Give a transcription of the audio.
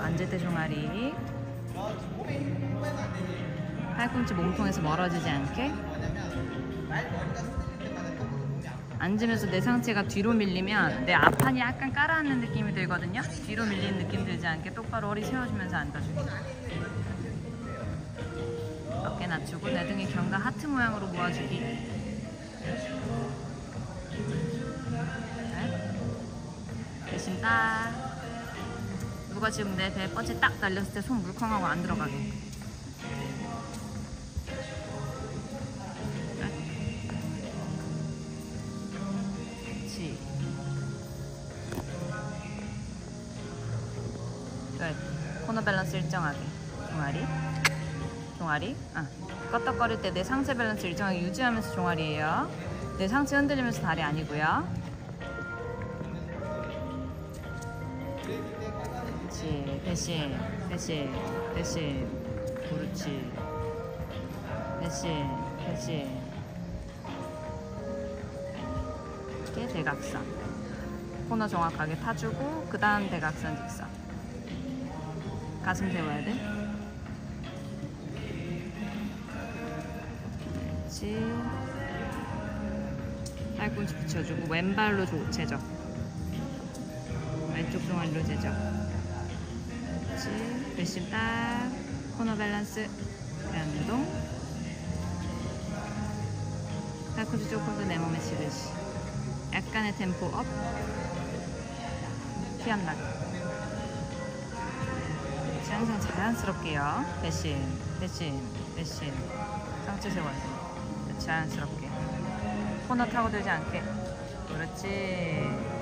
앉을 때 종아리. 팔꿈치 몸통에서 멀어지지 않게. 앉으면서 내 상체가 뒤로 밀리면 내 앞판이 약간 깔아앉는 느낌이 들거든요. 뒤로 밀리는 느낌 들지 않게 똑바로 허리 세워주면서 앉아주기. 어깨 낮추고 내 등의 견과 하트 모양으로 모아주기. 네. 대신 딱. 누가 지금 내 배에 뻗치 딱 날렸을 때 손 물컹하고 안 들어가게. 그렇지. 끝. 코너 밸런스 일정하게. 종아리. 종아리. 아. 껐덕거릴 때 내 상체 밸런스 일정하게 유지하면서 종아리예요. 내 상체 흔들리면서 다리 아니고요. 그렇지. 대신, 대신, 대신. 그렇지. 대신, 대신. 이렇게 대각선. 코너 정확하게 타주고 그 다음 대각선 직선. 가슴 세워야 돼. 그렇지. 팔꿈치 붙여주고 왼발로 조- 제적. 왼쪽 종아리로 제적. 그렇지. 배심 딱. 코너 밸런스. 배운동. 팔꿈치 조금 더 내 몸에 지그시. 약간의 템포 업. 피안 나게. 그렇지, 항상 자연스럽게요. 배심, 배심, 배심. 상체 돼. 자연스럽게. 코너 타고 들지 않게. 그렇지.